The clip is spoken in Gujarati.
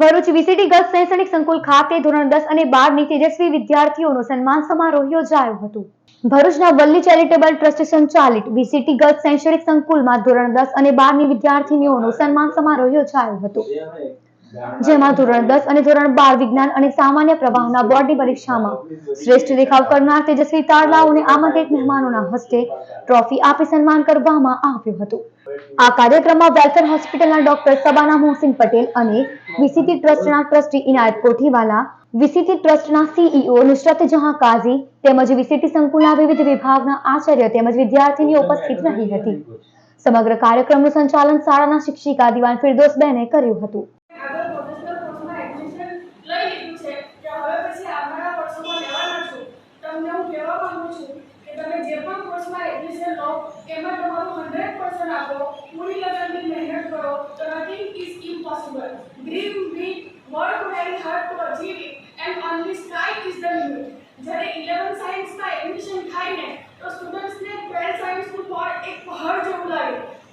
ભરૂચ વીસીટી ગર્લ્સ શૈક્ષણિક સંકુલ ખાતે ધોરણ દસ અને બારની તેજસ્વી વિદ્યાર્થીઓનો સન્માન સમારોહ યોજાયો હતો. ભરૂચના વલ્લી ચેરિટેબલ ટ્રસ્ટ સંચાલિત વીસીટી ગર્લ્સ શૈક્ષણિક સંકુલમાં ધોરણ દસ અને બારની વિદ્યાર્થીનીઓનો સન્માન સમારોહ યોજાયો હતો. જેમાં ધોરણ દસ અને ધોરણ બાર વિજ્ઞાન અને સામાન્ય પ્રવાહના બોર્ડની પરીક્ષામાં શ્રેષ્ઠ દેખાવ કરનાર તેજસ્વી તારલાઓને આમંત્રિત મહેમાનોના હસ્તે ટ્રોફી આપી સન્માન કરવામાં આવ્યું હતું. આ કાર્યક્રમમાં વેલફેર હોસ્પિટલના ડોક્ટર સબાના મોહસિન પટેલ અને વિસીટી ટ્રસ્ટના ટ્રસ્ટી ઇનાયત કોઠીવાલા, વિસીટી ટ્રસ્ટના સીઈઓ નુસરત જહાં કાઝી તેમજ વિસીટી સંકુલના વિવિધ વિભાગના આચાર્ય તેમજ વિદ્યાર્થીની ઉપસ્થિત રહી હતી. સમગ્ર કાર્યક્રમનું સંચાલન શાળાના શિક્ષિકા દિવાન ફિરદોસબેને કર્યું હતું. માંગુ છું કે તમે જે પણ કોર્સમાં એડમિશન લો એમાં તમારું હંડ્રેડ